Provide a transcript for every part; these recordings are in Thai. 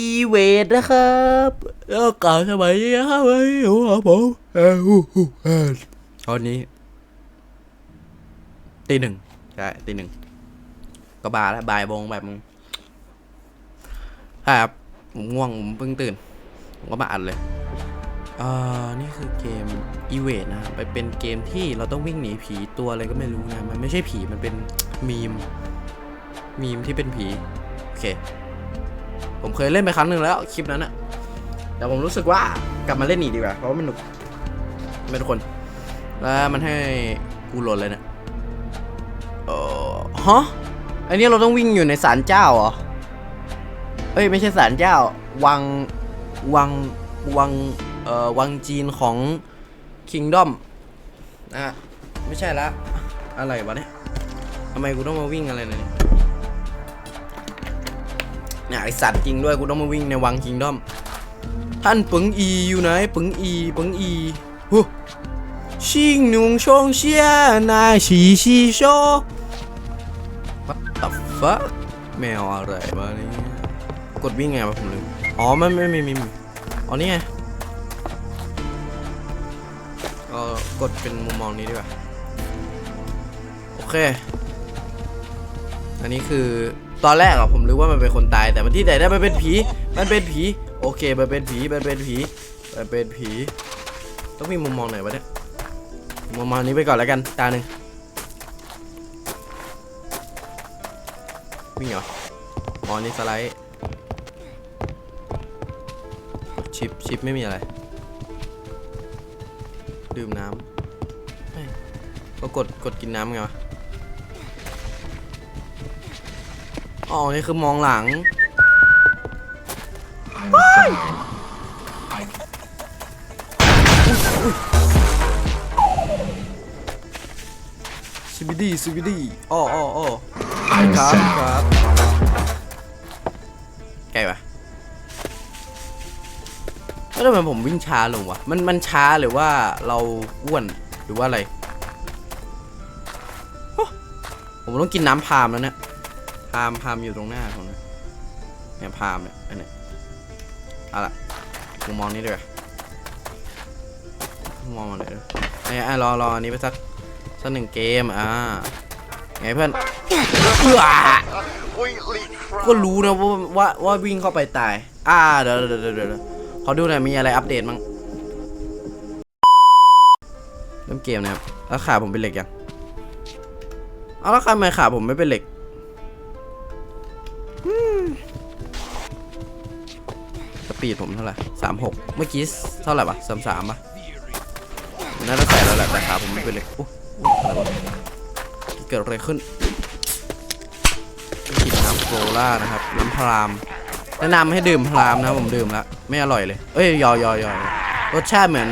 อีเวทนะครับแล้วกล่าวสมัยนี้ครับไอ้หัวผมเอ้าเอ้าตอนนี้ตีหนึ่งใช่ตีหนึ่งก็บ่ายแล้วบ่ายโมงแบบมึงใช่ครับผมง่วงผมเพิ่งตื่น ผมก็มาอัดเลยอ่านี่คือเกมอีเวทนะไปเป็นเกมที่เราต้องวิ่งหนีผีตัวอะไรก็ไม่รู้นะ มันไม่ใช่ผีมันเป็นมีม มีมที่เป็นผี โอเค ผมเคยเล่นไปครั้งหนึ่งแล้วคลิปนั้นอะแต่ผมรู้สึกว่ากลับมาเล่นอีกดีกว่าเพราะว่ามันหนุกไม่ทุกคน แล้วมันให้กูโหลดเลยเนี่ยเออฮะอันนี้เราต้องวิ่งอยู่ในศาลเจ้าเหรอเอ้ยไม่ใช่ศาลเจ้า วังวังวังเอ่อวังจีนของ Kingdom นะฮะไม่ใช่ละอะไรวะเนี่ยทำไมกูต้องมาวิ่งอะไรเนี่ย เนี่ยไอสัตว์จริงด้วยกูต้องมาวิ่งในวังคิงด้อม ท่านปึงอีอยู่ไหนปึงอีปึงอีฮูชิงหนุ่งชงเชียนาชีชีโช What the fuck แมวอะไรวะเนี่ยกดวิ่งไงวะผมลืมอ๋อไม่ไม่ไม่ไม่อ๋อนี่ไงเออกดเป็นมุมมองนี้ดีกว่า โอเค อันนี้คือตอนแรกอะผมรู้ว่ามันเป็นคนตายแต่มันที่ไหนได้มันเป็นผี มันเป็นผี โอเค มันเป็นผี มันเป็นผี มันเป็นผี ต้องมีมุมมองไหนวะเนี่ย มุมมองนี้ไปก่อนแล้วกัน ตาหนึ่งวิ่งเหรออ๋อนี่สไลด์ ชิป ชิปไม่มีอะไร ดื่มน้ำก็กด กดกินน้ำไงวะ อ๋อ นี่คือมองหลังซิบิดี้ซิบิดี้อ้ออ้ออ้อครับครับไกลปะแล้วทำไมผมวิ่งช้าลงวะ มันมันช้าหรือว่าเราอ้วนหรือว่าอะไรโอ้ผมต้องกินน้ำพามแล้วเนี่ย พามพามอยู่ตรงหน้าผมนะเนี่ยพามเนี่ยอันเนี้ยเอาล่ะกูมองนี้ด้วยมองมาไหนด้วยไอ้ไอ้รอรออันนี้ไปสักสักหนึ่งเกมอ่าไงเพื่อนเอื้อ completely ก็รู้นะว่าว่าว่าวิ่งเข้าไปตาย อ่าเดี๋ยวเดี๋ยวเดี๋ยวเดี๋ยวเขาดูหน่อยมีอะไรอัปเดตมั้งเริ่มเกมนะครับแล้วขาผมเป็นเหล็กยังเอาแล้วทำไมขาผมไม่เป็นเหล็ก ปีดผมเท่าไหร่สามหกเมื่อกี้เท่าไหร่ปะสามสามปะน่าจะใส่แล้วแหละแต่ขาผมไม่เป็นเลยโอ้โอ้อะไรวะเกิดอะไรขึ้นกินน้ำโคล่านะครับน้ำพรามแนะนำให้ดื่มพรามนะผมดื่มแล้วไม่อร่อยเลย เอ้ยยอยอยอยรสชาติเหมือน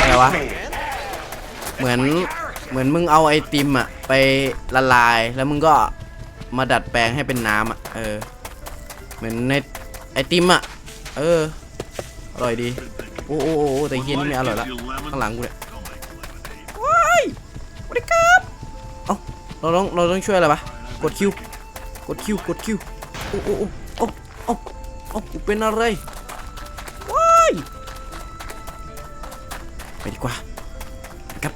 อะไรวะเหมือนเหมือนมึงเอาไอติมอะไปละลายแล้วมึงก็มาดัดแปลงให้เป็นน้ำอะเออเหมือนในไอติมอะ เออ อร่อยดี โอ้โอ้โอ้แต่เฮียนี่ไม่อร่อยละ ข้างหลังกูเนี่ยว้ายสวัสดีครับเอ้าเราต้อง เราต้องช่วยอะไรปะกดคิว กดคิว กดคิว โอ้โอ้โอ้โอ้โอ้โอ้กูเป็นอะไรว้ายไปดีกว่าครับ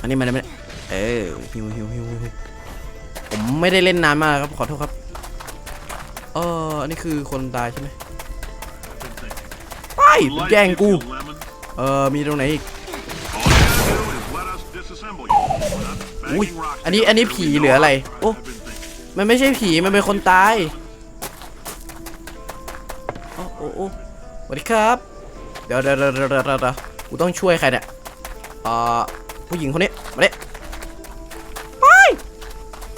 อันนี้มาได้ไหมเนี่ยเออฮิวฮิวฮิวฮิวผมไม่ได้เล่นนานมากครับ ขอโทษครับเอออันนี้คือคนตายใช่ไหม แย่งกู เออมีตรงไหนอีกอุ้ยอันนี้อันนี้ผีหรืออะไร โอ้มันไม่ใช่ผีมันเป็นคนตายโอ้โอ้โอ้สวัสดีครับ เดี๋ยวเดี๋ยวเดี๋ยวเดี๋ยวเดี๋ยวกูต้องช่วยใครเนี่ยเอ่อผู้หญิงคนนี้มาเนี่ยไป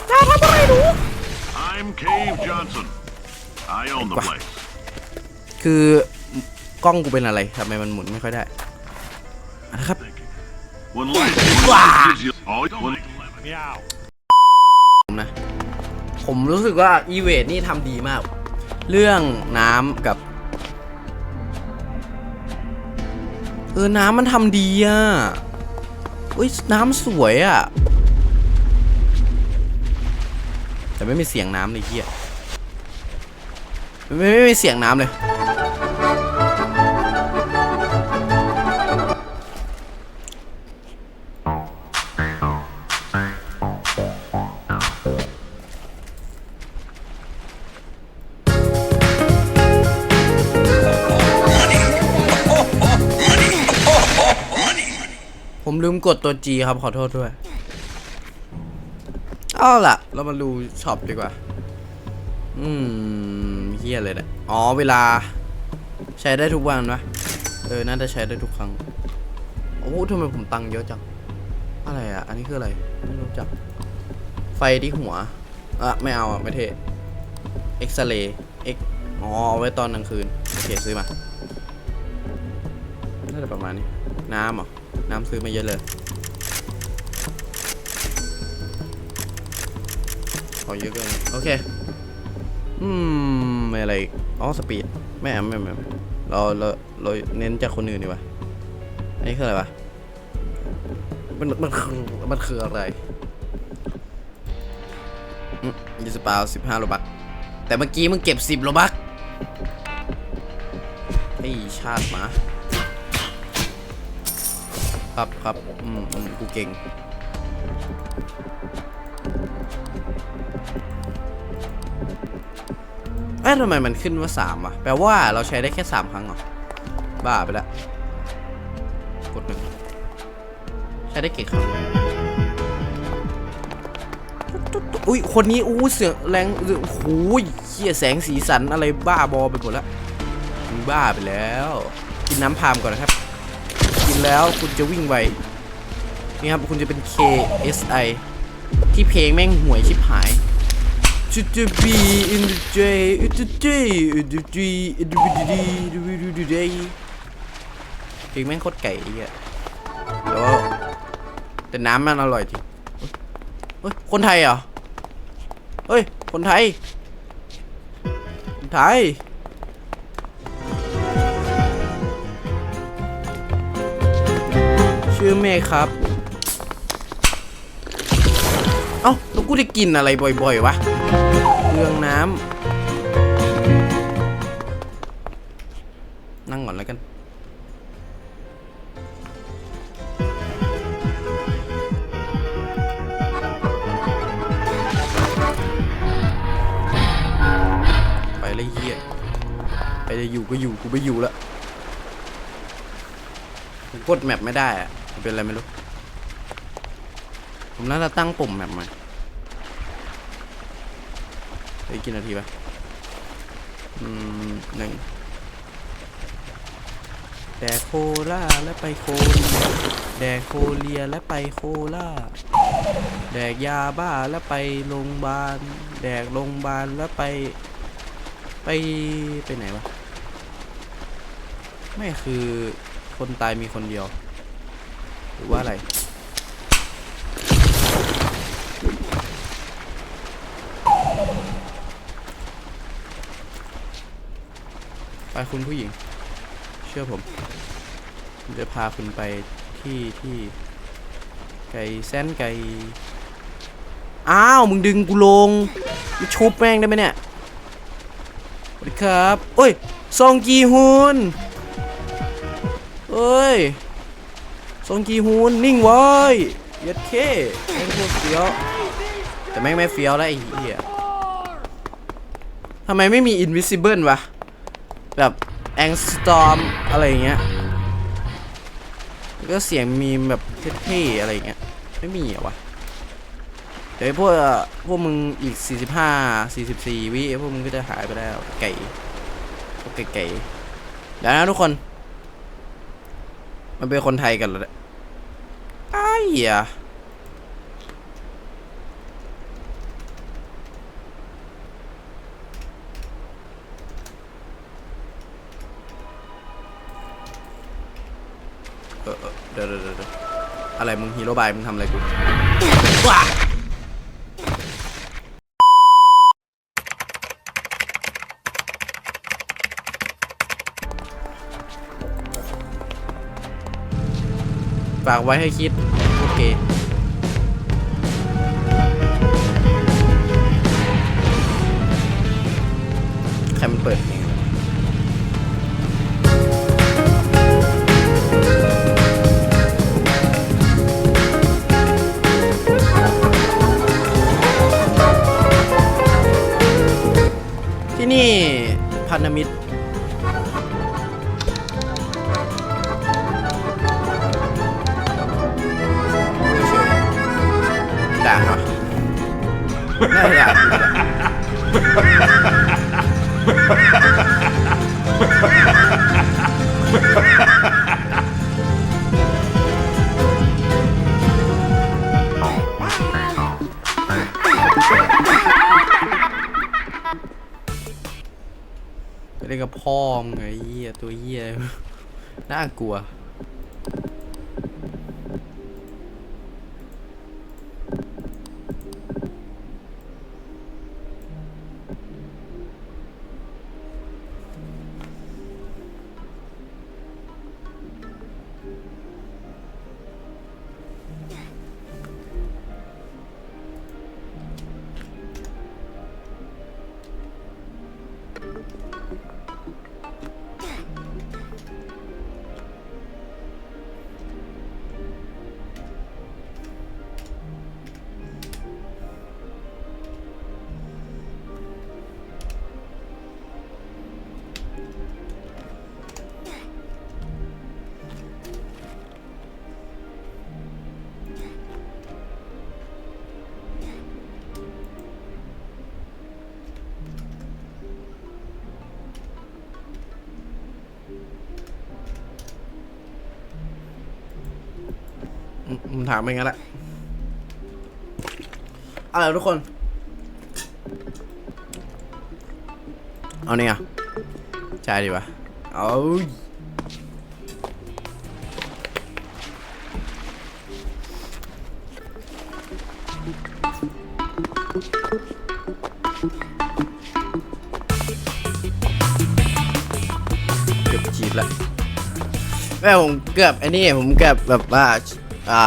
อย่าทำอะไรหนู I'm Cave Johnson. I own the place. คือ กล้องกูเป็นอะไรทำไมมันหมุนไม่ค่อยได้นะครับ When life, when life gives you all when, ผมนะ ผมรู้สึกว่าอีเวทนี่ทำดีมาก เรื่องน้ำกับ เออ น้ำมันทำดีอะอุ้ยน้ำสวยอะ แต่ไม่มีเสียงน้ำเลยเฮียไมไม่ไม่มีเสียงน้ำเลย กดตัว G ครับขอโทษด้วยเอาล่ะ เรามาดูช็อปดีกว่า อืมเฮียเลยเนี่ยอ๋อเวลา ใช้ได้ทุกวันปะเออน่าจะใช้ได้ทุกครั้ง โอ้ทำไมผมตังค์เยอะจัง อะไรอะ อันนี้คืออะไร ไม่รู้จัก ไฟที่หัว อะ ไม่เอาอะ ไม่เทเอ็กซเรย์เอ็กอ๋อเอาไว้ตอนกลางคืน โอเค ซื้อมา น่าจะประมาณนี้ น้ำหรอ น้ำซื้อมาเยอะเลยขอเยอะเกินโอเค อืมไม่อะไรอีกอ๋อสปีดไม่เอาไม่ไม่ไม่เราเราเราเน้นจากคนอื่นดีกว่าอันนี้คืออะไรวะมันมันคือมันคืออะไรอืมยี่สิบเปล่าสิบห้าโลบักแต่เมื่อกี้มึงเก็บสิบโลบักไอ้ชาติหมา ครับครับอืมอืมกูเก่ง เอ้ยทำไมมันขึ้นว่าสามวะแปลว่าเราใช้ได้แค่สามครั้งเหรอ บ้าไปละ กดหนึ่งใช้ได้กี่ครั้งอุ้ย คนนี้อู้เสียงแรงโอ้โหเขี้ยแสงสีสันอะไรบ้าบอไปหมดแล้วบ้าไปแล้ว กินน้ำพามก่อนนะครับ แล้ว คุณจะวิ่งไวนี่ครับคุณจะเป็น KSI ที่เพลงแม่งห่วยชิบหาย To the B in the J in the J in the G in the D in the D เพลงแม่งโคตรไก่ไอ้เหี้ยแต่ว่าแต่น้ำมันอร่อยจริงเฮ้ยคนไทยเหรอ เฮ้ย คนไทย คนไทย ชื่อเมฆครับ เอ้าแล้วกูได้กินอะไรบ่อยๆวะเรื่องน้ำนั่งก่อนแล้วกันไปเลยเฮียไปจะอยู่ก็อยู่กูไม่อยู่ละกดแมปไม่ได้อะ เป็นอะไรไม่รู้ ผมน่าจะตั้งปุ่มแมปใหม่เฮ้ยกี่นาทีปะอืมหนึ่งแดกโคล่าและไปโคเลีแดกโคเลียและไปโคล่าแดกยาบ้าแล้วไปโรงพยาบาล แดกโรงพยาบาลแล้วไป ไปไปไหนวะ ไม่คือคนตายมีคนเดียว หรือว่าอะไร ไปคุณผู้หญิง เชื่อผมผมจะพาคุณไปที่ที่ ไก่แซนไก่ อ้าว มึงดึงกูลงมึงชุบแม่งได้ไหมเนี่ยสวัสดีครับ โอ้ย ซองจีฮุนเอ้ย ซงจีฮุนนิ่งไว้เยัดเคแม่งโคตรเฟี้ยวแต่แม่งไม่เฟี้ยวแล้วไอ้เหี้ยทำไมไม่มี invisible วะ แบบแองสตอมอะไรเงี้ยก็เสียงมีแบบเท่ๆอะไรเงี้ยไม่มีเหรอวะเดี๋ยวพวกพวกมึงอีก 45 44 วิพวกมึงก็จะหายไปแล้วไก่พวกไก่เดี๋ยวนะทุกคน มันเป็นคนไทยกันเหรอเนี่ย อ้ายเหี้ยเออเดี๋ยวเดี๋ยวเดี๋ยวเดี๋ยวอะไรมึงฮีโร่บายมึงทำอะไรกูว้าากไว้ให้คิด โอเคใครมันเปิดเพลงที่นี่พันธมิตร เล่นกับพ่อมึงไงเหี้ยตัวเหี้ยน่ากลัว ถามไปงั้นแหละอะไรทุกคน เอาเนี่ยใช่ดีวะเอาเกือบจีบละแม่ผมเกือบไอ้นี่ผมเกือบแบบว่า อ่า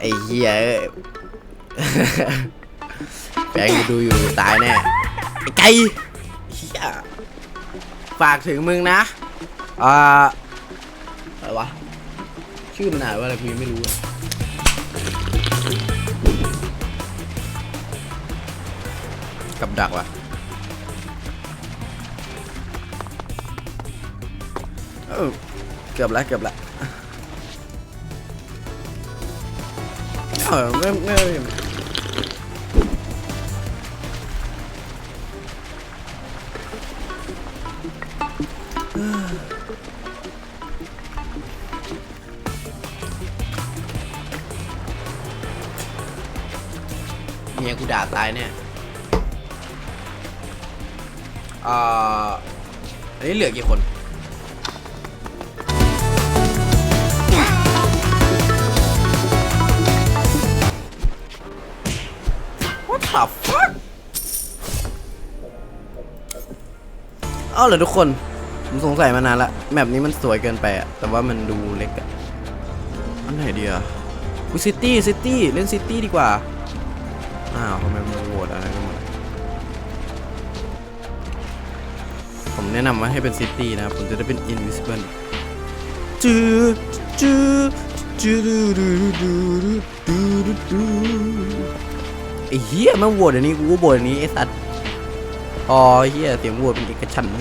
ไอ้เหี้ยเอ้ยแฟงดูอยู่ตายแน่ไอ้ไก่เหี้ยฝากถึงมึงนะอ่าอะไรวะชื่อมันอ่านว่าอะไรกูยังไม่รู้กับดักวะเออเกือบแล้วเกือบแล้ว เออไม่ไม่ไม่เมียกูด่าตายเนี่ยอ่าอันนี้เหลือกี่คน อาเหรอทุกคน ผมสงสัยมานานละแมปนี้มันสวยเกินไปอะแต่ว่ามันดูเล็กอะอันไหนดีอะกูซิตี้ซิตี้เล่นซิตี้ดีกว่า อ้าวทำไมมันโหวตอะไรกันหมดผมแนะนำว่าให้เป็นซิตี้นะผมจะได้เป็น invisible จืดจืดจืดดูดูดูดูดูดูไอ้เหี้ยม่งโหวตอันนี้กูก็โหวตอันนี้ไอ้สัตว์ อ๋อเหี้ยเสียงโหวเป็นเอกฉันท์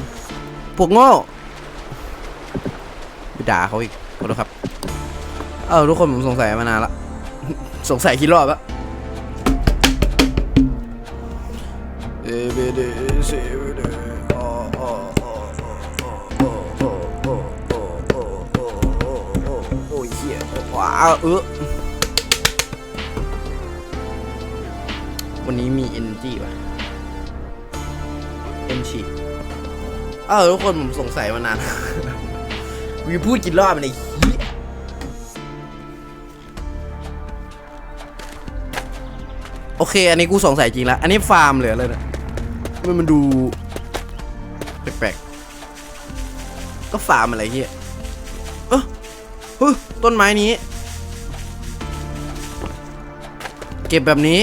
พวกโง่ไปด่าเขาอีกขอโทษครับ เออทุกคนผมสงสัยมานานละ สงสัยกี่รอบละเอเบเดเซเบเดอ๋ออ๋ออ๋ออ๋ออ๋ออ๋ออ๋ออ๋ออ๋ออ๋ออ๋อโอ้ยเหี้ยว้าเออวันนี้มี energy ป่ะ เออทุกคนผมสงสัยมานาน วีพูดกี่รอบมันไอ้เหี้ยโอเค อันนี้กูสงสัยจริงแล้ว อันนี้ฟาร์มเหลือเลยนะทำไมันมันดูแปลกๆ ก็ฟาร์มอะไรเหี้ยเออเฮ้ยต้นไม้นี้ เก็บแบบนี้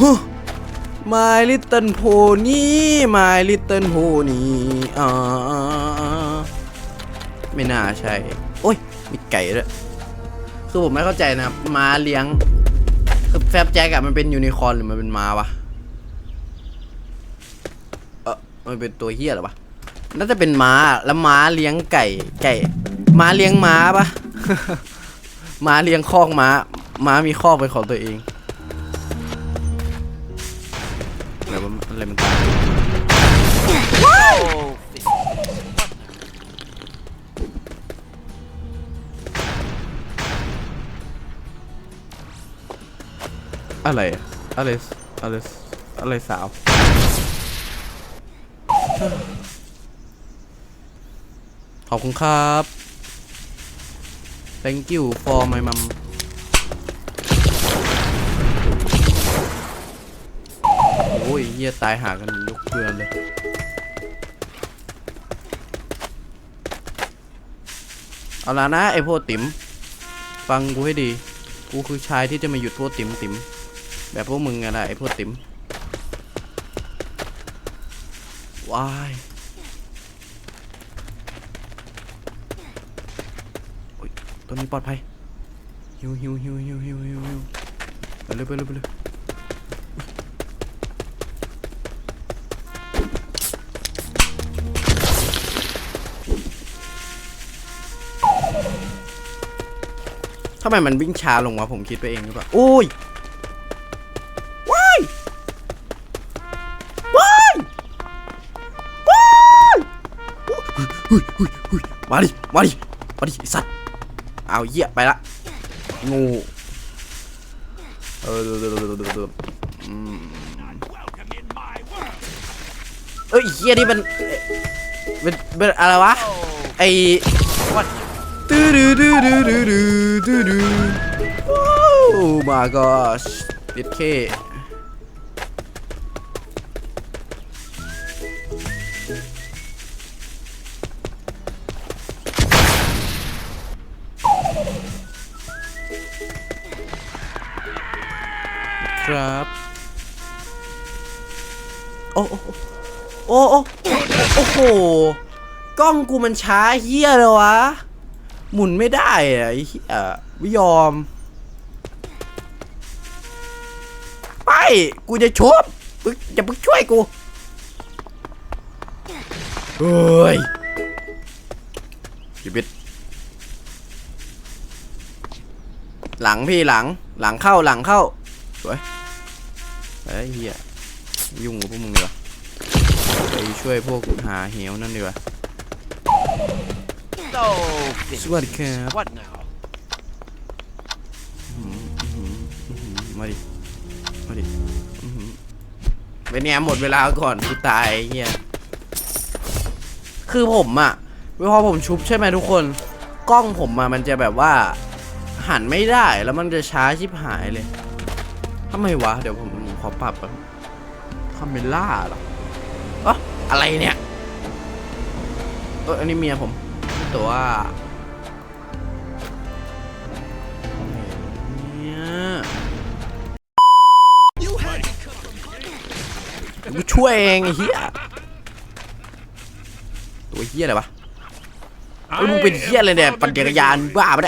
ฮ้ My Little Pony My Little Pony อ่าไม่น่าใช่ โอ้ย มีไก่ด้วย คือผมไม่เข้าใจนะครับม้าเลี้ยง คือแฟบแจ็คอะมันเป็นยูนิคอร์นหรือมันเป็นม้าวะ เออมันเป็นตัวเฮียหรอวะ น่าจะเป็นม้า แล้วม้าเลี้ยงไก่ ไก่ ม้าเลี้ยงม้าปะม้าเลี้ยงคอกม้า ม้ามีคอกเป็นของตัวเอง อะไร อะไร อะไร อะไรสาว ขอบคุณครับ thank you for my mom โอ้ยเฮียตายหากันลุกเพื่อนเลยเอาละนะไอพวกติ๋มฟังกูให้ดี กูคือชายที่จะมาหยุดพวกติ๋มติ๋ม แบบพวกมึงไงล่ะไอพวกติ๋มวายโอ้ยตัวนี้ปลอดภัยฮิวฮิวฮิวฮิวฮิวฮิวฮิวไปเลยไปเลยไปเลยทำไมมันวิ่งช้าลงวะผมคิดไปเองหรือเปล่าโอ้ย หุ้ยหุ้ยหุ้ยมาดิ มาดิ มาดิไอ้สัตว์เอาเหี้ยไปละ งูเออเออเออเออเออเอออืมเอ้ยเหี้ยนี่มันเป็นเป็นอะไรวะ ไอตื้อดื้อดื้อดื้อดื้อดื้อดื้อดื้อโอ้ my gosh เด็ดเค ครับ โอ้โอ้โอ้โอ้โห กล้องกูมันช้าเฮียเลยวะ หมุนไม่ได้อะไอ้เฮียไม่ยอม ไป กูจะชบมึงอย่าเพิ่งช่วยกูเฮ้ยชีวิตหลังพี่หลัง หลังเข้าหลังเข้าสวย เฮ้ยเฮียยุ่งกับพวกมึงดีกว่าไปช่วยพวกหาเหวนั่นดีกว่า So สวัสดีครับ What now? มาดิ มาดิอื้อหือเป็นไงหมดเวลาก่อนกูตายไอ้เฮียคือผมอะพอผมชุบใช่ไหมทุกคน กล้องผมอะมันจะแบบว่า หันไม่ได้แล้วมันจะช้าชิบหายเลยทำไมวะ เดี๋ยวผมผม ขอปรับอนคาเมล่าหรอเอะอะไรเนี่ยเอออันนี้เมียผมแต่ว่าเมียกูช่วยเองไอ้เหี้ยตัวเหี้ยอะไรวะเฮ้มึงเป็นเหี้ยอะไรเนี่ย ปั่นจักรยานบ้าปะเนี่ย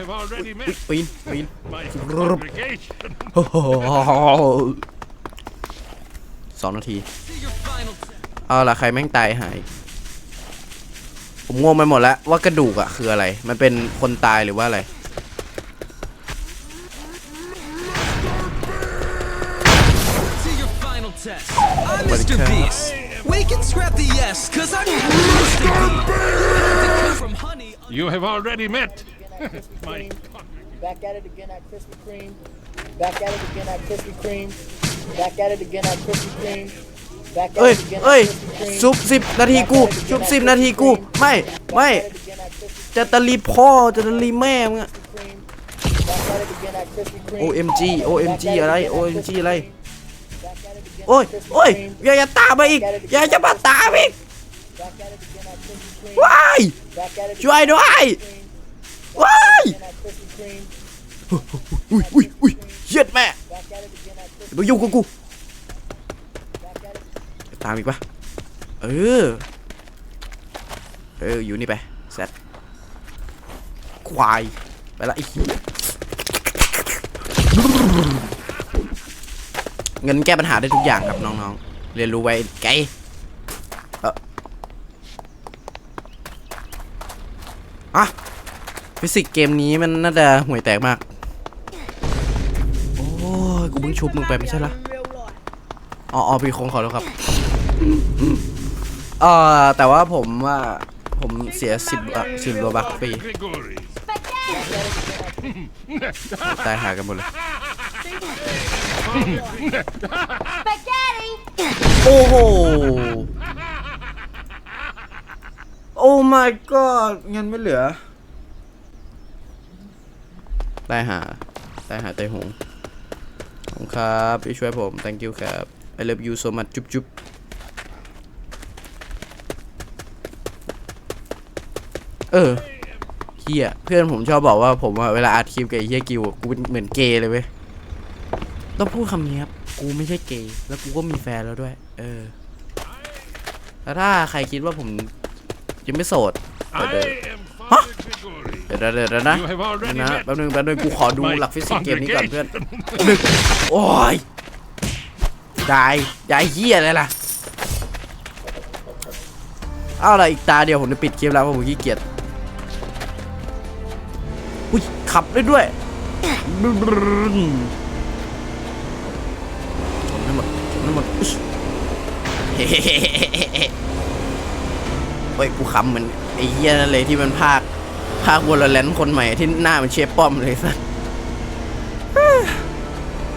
You have already อุ๊ย met ปีนปีน my congregation. โอ้โหสองนาที เอาล่ะใครแม่งตายหาย ผมงงไปหมดแล้วว่ากระดูกอะคืออะไร มันเป็นคนตายหรือว่าอะไร to your final test. I'm Mr. Cat. Beast. We can scrap the yes, cause I'm Mr. Beast. You have to come from honey. You have already met my Back at it again at Krispy Kreme. Back at it again at Krispy Kreme. Back at it again at Krispy Kreme. Back เอ้ย at it again เอ้ย at Krispy Kreme. ซุปสิบนาทีกูซุปสิบนาทีกู ไม่ ไม่ Back at it again at Krispy จะตะลีพ่อ จะตะลีแม่มึงอะ Kreme. Back at it again at Krispy Kreme. OMG OMG อะไร OMG อะไร Back at it again โอ้ย at Krispy โอ้ย Kreme. อย่าอย่าตามมาอีก อย่าจะมาตามอีก Back at it again at Krispy Kreme. ว้าย Back at it ช่วย again ด้วย ว้ายอุ้ยอุ้ยอุ้ยเหี้ย็ดแม่ Back at it again at Krispy อย่ามายุ่งกับกูตามอีกปะเออ เออ อยู่นี่ไปแซดควาย ไปละไอ้เหี้ยเงินแก้ปัญหาได้ทุกอย่างครับน้องๆ เรียนรู้ไว้ไกลเอออะ ฟิสิกส์เกมนี้มันน่าจะห่วยแตกมาก โอ้ยกูเพิ่งชุบมึงไปไม่ใช่เหรอเร็วหลอดอ๋ออพี่คงขอโทษครับเอ่อแต่ว่าผมว่าผมเสียสิบสิบโลบักฟรีตายหากันหมดเลย โอ้โห โอ้ my god เงินไม่เหลือ ตายหาตายหาตายหงขอบคุณครับที่ช่วยผม thank you ครับ I love you so much จุ๊บจุ๊บเออเฮียเพื่อนผมชอบบอกว่าผมอะเวลาอัดคลิปกับไอ้เฮียกิวอะกูเป็นเหมือนเกย์เลยเว้ยต้องพูดคำนี้ครับกูไม่ใช่เกย์แล้วกูก็มีแฟนแล้วด้วย เออแล้วถ้าใครคิดว่าผมยังไม่โสด I เดี๋ยว Father Grigori. เดี๋ยวเดี๋ยวเดี๋ยวนะ You have already เดี๋ยวนะ met แป๊บนึงแป๊บนึงกูขอดู my หลักฟิสิกส์เกมนี้ก่อนเพื่อน congregation. หนึ่งโอ้ยได้ได้เฮียอะไรล่ะเอาอะไรอีกตาเดียวผมจะปิดคลิปแล้วเพราะผมขี้เกียจอุ้ยขับได้ด้วยชนให้หมดชนให้หมดอึ๊ชเฮ้เฮ้ยกูขำเหมือนไอ้เหี้ยนั่นเลยที่มันภาค ภาควอลเลนคนใหม่ที่หน้ามันเชฟป้อมเลยสัส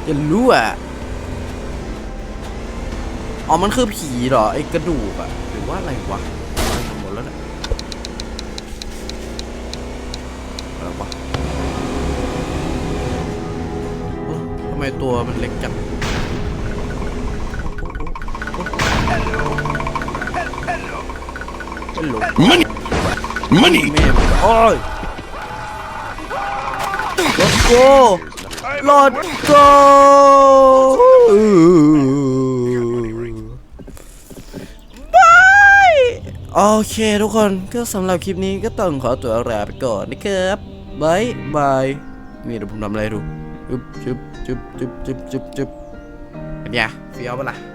จะรู้อะอ๋อมันคือผีเหรอไอ้กระดูกอะหรือว่าอะไรวะอะไรหมดแล้วเนี่ยอะไรวะโอ้ทำไมตัวมันเล็กจังฮัลโหล Money. Money. แม่มึงโอ้ย Let's go Let's go บายโอเคทุกคนก็สำหรับคลิปนี้ก็ต้องขอตัวลาไปก่อนนะครับบายบายนี่เดี๋ยวผมทำอะไรดูจุ๊บจุ๊บจุ๊บจุ๊บจุ๊บจุ๊บจุ๊บเป็นไงเฟี้ยวปะล่ะ